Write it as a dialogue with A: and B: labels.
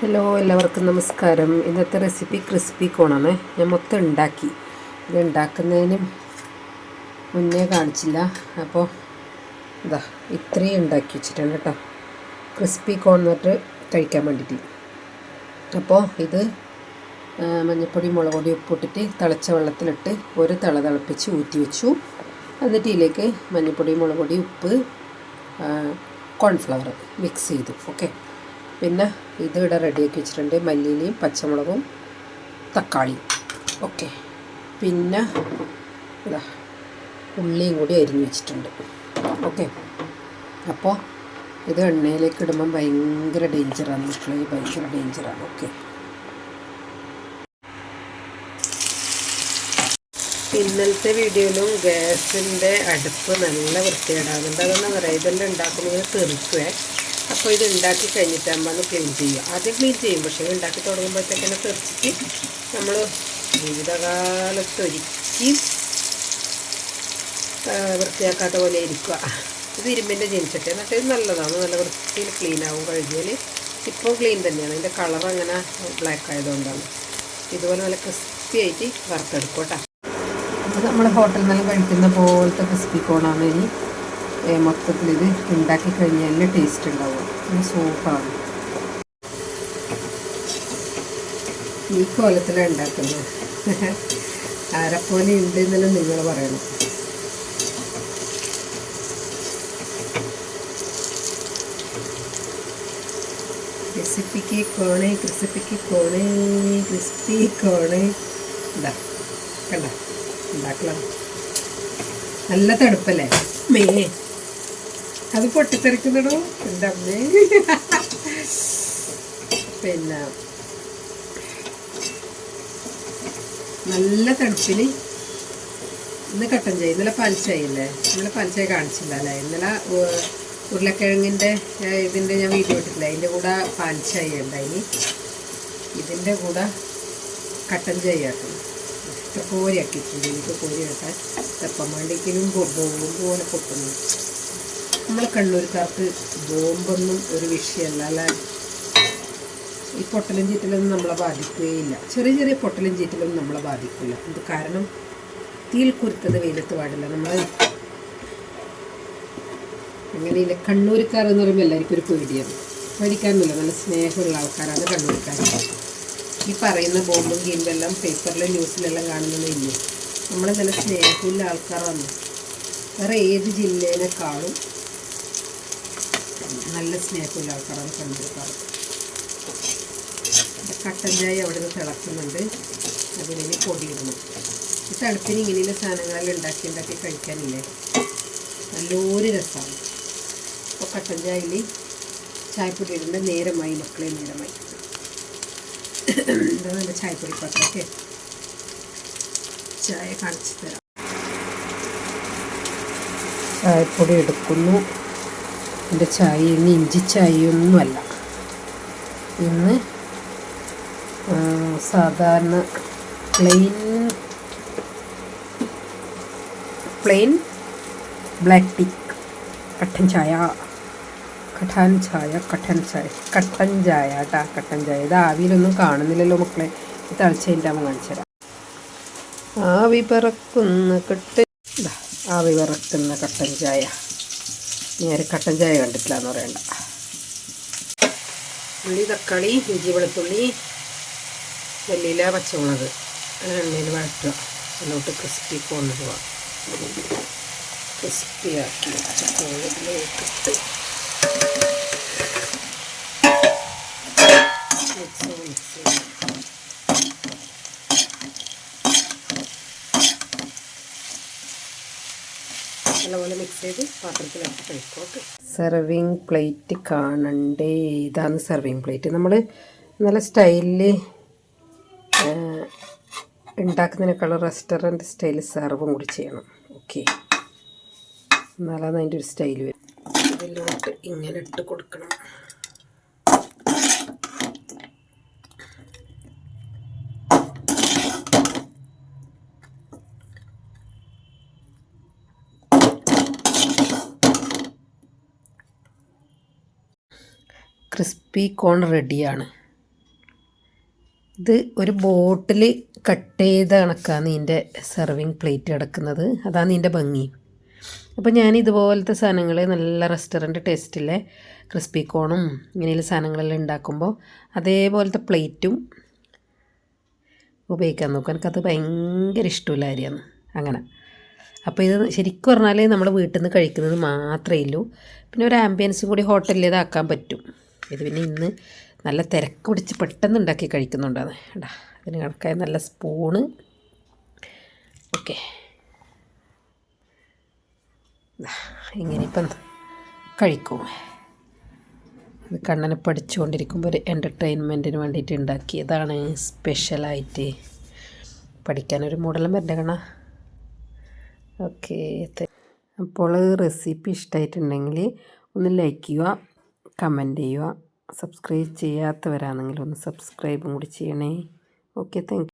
A: Hello എല്ലാവർക്കും നമസ്കാരം. ഇന്നത്തെ റെസിപ്പി ക്രിസ്പി കോണാണ് ഞാൻ മൊത്തം ഉണ്ടാക്കി. ഇത് ഉണ്ടാക്കുന്നതിന് മുന്നേ കാണിച്ചില്ല. അപ്പോൾ ഇതാ ഇത്രയും ഉണ്ടാക്കി വെച്ചിട്ടുണ്ട് കേട്ടോ. ക്രിസ്പി കോൺ എന്നിട്ട് കഴിക്കാൻ വേണ്ടിയിട്ട്. അപ്പോൾ ഇത് മഞ്ഞൾപ്പൊടി മുളക് പൊടി ഉപ്പിട്ടിട്ട് തിളച്ച വെള്ളത്തിലിട്ട് ഒരു തിള തിളപ്പിച്ച് ഊറ്റി വെച്ചു. എന്നിട്ട് ഇതിലേക്ക് മഞ്ഞൾപ്പൊടി മുളക് പൊടി ഉപ്പ് കോൺഫ്ലവർ മിക്സ് ചെയ്തു. ഓക്കെ? പിന്നെ ഇത് ഇവിടെ റെഡിയാക്കി വെച്ചിട്ടുണ്ട്. മല്ലിയിലയും പച്ചമുളകും തക്കാളിയും. ഓക്കെ പിന്നെ ഇതാ ഉള്ളിയും കൂടി അരിഞ്ഞു വെച്ചിട്ടുണ്ട്. ഓക്കെ അപ്പോൾ ഇത് എണ്ണയിലേക്ക് ഇടുമ്പം ഭയങ്കര ഡേഞ്ചറാണ് മക്കളെ ഭയങ്കര ഡേഞ്ചറാണ് ഓക്കെ ഇന്നലത്തെ വീഡിയോയിലും ഗ്യാസിന്റെ അടുപ്പ് നല്ല വൃത്തികേടാകുന്നുണ്ട്. അതെന്താ പറയുക ഇതെല്ലാം ഉണ്ടാക്കുന്നത് തെറിക്കുവേ അപ്പോൾ ഇത് ഉണ്ടാക്കി കഴിഞ്ഞിട്ടാകുമ്പോൾ ക്ലീൻ ചെയ്യുക ആദ്യം ക്ലീൻ ചെയ്യും. പക്ഷേ ഉണ്ടാക്കി തുടങ്ങുമ്പോഴത്തേക്കിനെ തെറിച്ചിട്ട് നമ്മൾ ജീവിതകാലത്ത് ഒരിക്കലും ആ, വൃത്തിയാക്കാത്ത പോലെ ഇരിക്കുക. ഇത് ഇരുമ്പിന്റെ ജീൻസൊക്കെ എന്നിട്ട് നല്ലതാണ്. നല്ല വൃത്തിയിൽ ക്ലീൻ ആവും കഴുകിയാൽ ഇപ്പോൾ ക്ലീൻ തന്നെയാണ്. അതിന്റെ കളർ അങ്ങനെ ബ്ലാക്ക് ആയതുകൊണ്ടാണ്. ഇതുപോലെ നല്ല ക്രിസ്പി ആയിട്ട് വറുത്തെടുക്കും കേട്ടോ. അപ്പോൾ നമ്മൾ ഹോട്ടലിൽ നിന്നെല്ലാം കഴിക്കുന്ന പോലത്തെ ക്രിസ്പി കോണാണ് ഇനി. മൊത്തത്തിൽ ഇത് ഉണ്ടാക്കി കഴിഞ്ഞാൽ നല്ല ടേസ്റ്റ് ഉണ്ടാവും. നല്ല സൂപ്പറാണ് ഈ കോലത്തിലാണ് ഉണ്ടാക്കുന്നത്. ആരെപ്പോലെ ഉണ്ട് എന്നെല്ലാം നിങ്ങൾ പറയണം ക്രിസിപ്പിക്ക് കോണേ ക്രിസിപ്പിക്ക് കോണേ ക്രിസ്പി കോണേ. ഇതാ കണ്ട? ഉണ്ടാക്കണം നല്ല തണുപ്പല്ലേ? മേ അത് പൊട്ടിത്തെറിക്കുന്നിടോ എന്റെ അമ്മേ. പിന്നെ നല്ല തണുപ്പിൽ ഇന്ന് കട്ടൻ ചായ ഇന്നലെ പാൽച്ചായ അല്ലേ ഇന്നലെ പാൽച്ചായ കാണിച്ചില്ല അല്ലേ ഇന്നലെ ഉരുളക്കിഴങ്ങിന്റെ ഇതിന്റെ ഞാൻ വീഡിയോ ഇട്ടില്ല അതിന്റെ കൂടെ പാൽച്ചായ ഉണ്ടായി ഇതിന്റെ കൂടെ കട്ടൻ ചായ ആക്കും. ഇത്ര കോരിയാക്കിയിട്ടുണ്ട് എനിക്ക് കോരി വെക്കാൻ. തെപ്പം വേണ്ടിക്കിനും ബോംബ് പോലെ പൊട്ടുന്നു. നമ്മൾ കണ്ണൂർക്കാർക്ക് ബോംബൊന്നും ഒരു വിഷയമല്ല അല്ലേ? ഈ പൊട്ടലും ചീറ്റലൊന്നും നമ്മളെ ബാധിക്കുകയില്ല. ചെറിയ ചെറിയ പൊട്ടലും ചീറ്റലൊന്നും നമ്മളെ ബാധിക്കില്ല. ഇത് കാരണം? തീൽ കുരുത്തത് വെയിലത്ത് പാടില്ല. നമ്മൾ അങ്ങനെയില്ല കണ്ണൂർക്കാർ എന്ന് പറയുമ്പോൾ എല്ലാവർക്കും ഒരു പേടിയാണ്. പേടിക്കാനൊന്നുമില്ല. നല്ല സ്നേഹമുള്ള ആൾക്കാരാണ് കണ്ണൂർക്കാർ ഈ പറയുന്ന ബോംബും ഗീമ്പും എല്ലാം പേപ്പറിലും ന്യൂസിലെല്ലാം കാണുന്നതില്ലേ നമ്മൾ നല്ല സ്നേഹമുള്ള ആൾക്കാരാണ്. വേറെ ഏത് ജില്ലേനേക്കാളും നല്ല സ്നേഹമുള്ള ആൾക്കാരാണ് കണ്ടെടുക്കാറ് കട്ടൻ ചായ അവിടെ നിന്ന് തിളക്കുന്നുണ്ട്. അതിനെ പൊടിയിടണം. ഈ തണുപ്പിന് ഇങ്ങനെയുള്ള സാധനങ്ങളെല്ലാം ഉണ്ടാക്കി ഉണ്ടാക്കി കഴിക്കാനില്ലേ? നല്ലൊരു രസമാണ്. അപ്പോൾ കട്ടൻ ചായയിൽ ചായപ്പൊടി ഇടേണ്ട. നേരമായി മക്കളെ നേരമായി. എന്താ നല്ല ചായപ്പൊടി പാത്രം ഓക്കെ ചായ കാണിച്ചു തരാം. ചായപ്പൊടി എടുക്കുന്നു. എന്റെ ചായ ഇന്ന് ഇഞ്ചി ചായയൊന്നുമല്ല ഇന്ന് സാധാരണ പ്ലെയിൻ പ്ലെയിൻ ബ്ലാക്ക് ടീ കട്ടൻ ചായ കട്ടൻ ചായ കട്ടൻ ചായ കട്ടൻ ചായ കേട്ടാ കട്ടൻ ചായ. ഇത് ആവിയിലൊന്നും കാണുന്നില്ലല്ലോ മക്കളെ. ഇത് തളിച്ചതിന്റെ അമ്മ കാണിച്ചു തരാം. ആവി പറക്കുന്ന കട്ടൻ ആവി പറക്കുന്ന കട്ടൻ ചായ. നേരെ കട്ടൻ ചായ കണ്ടിട്ടില്ല എന്ന് പറയണ്ട. ഉള്ളി തക്കാളി ഇഞ്ചി വെളുത്തുള്ളി വെല്ലില പച്ചമുളക് എണ്ണയിൽ വഴറ്റുക. അതിലോട്ട് ക്രിസ്പി കൊണ്ടുപോവുക ക്രിസ്പിയാക്കി ആക്കി മിക്സ് മിക്സ് ചെയ്ത് നല്ലപോലെ മിക്സ് ചെയ്ത് പാത്രത്തിലാക്കി കഴിക്കും. ഓക്കെ സെർവിങ് പ്ലേറ്റ് കാണണ്ടേ? ഇതാണ് സെർവിങ് പ്ലേറ്റ് നമ്മൾ നല്ല സ്റ്റൈലിൽ ഉണ്ടാക്കുന്നതിനേക്കാളും റെസ്റ്റോറന്റ് സ്റ്റൈലിൽ സെർവും കൂടി ചെയ്യണം. ഓക്കെ എന്നാലാണ് അതിന്റെ ഒരു സ്റ്റൈൽ വരും ഇതിലോട്ട് ഇങ്ങനെ ഇട്ട് കൊടുക്കണം. ക്രിസ്പി കോൺ റെഡിയാണ് ഇത് ഒരു ബോട്ടിൽ കട്ട് ചെയ്ത കണക്കാണ് നിന്റെ സെർവിങ് പ്ലേറ്റ് കിടക്കുന്നത്. അതാണ് നിന്റെ ഭംഗി. അപ്പോൾ ഞാൻ ഇതുപോലത്തെ സാധനങ്ങൾ നല്ല റെസ്റ്റോറന്റ് ടേസ്റ്റിലെ ക്രിസ്പി കോണും ഇങ്ങനെയുള്ള സാധനങ്ങളെല്ലാം ഉണ്ടാക്കുമ്പോൾ അതേപോലത്തെ പ്ലേറ്റും ഉപയോഗിക്കാൻ നോക്കും. എനിക്കത് ഭയങ്കര ഇഷ്ടമുള്ള കാര്യമാണ്. അങ്ങനെ. അപ്പോൾ ഇത് ശരിക്കും പറഞ്ഞാൽ നമ്മൾ വീട്ടിൽ നിന്ന് കഴിക്കുന്നത് മാത്രമേ ഉള്ളൂ. പിന്നെ ഒരു ആംബിയൻസ് കൂടി ഹോട്ടലിൽ ഇതാക്കാൻ പറ്റും. ഇത് പിന്നെ ഇന്ന് നല്ല തിരക്ക് പിടിച്ച് പെട്ടെന്ന് ഉണ്ടാക്കി കഴിക്കുന്നുണ്ടാണ് കേട്ടാ അതിന് കണക്കായ നല്ല സ്പൂണ്. ഓക്കെ. ഇങ്ങനെ ഇപ്പം കഴിക്കും. ഇത് കണ്ണനെ പഠിച്ചുകൊണ്ടിരിക്കുമ്പോൾ ഒരു എന്റർടൈൻമെന്റിന് വേണ്ടിയിട്ട് ഉണ്ടാക്കിയതാണ് സ്പെഷ്യലായിട്ട്. പഠിക്കാനൊരു മൂടെല്ലാം വരണ്ട കണ ഓക്കെ അപ്പോൾ റെസിപ്പി ഇഷ്ടമായിട്ടുണ്ടെങ്കിൽ ഒന്ന് ലൈക്ക് ചെയ്യുക കമന്റ് ചെയ്യുക. സബ്സ്ക്രൈബ് ചെയ്യാത്തവരാണെങ്കിൽ ഒന്ന് സബ്സ്ക്രൈബും കൂടി ചെയ്യണേ. Okay thank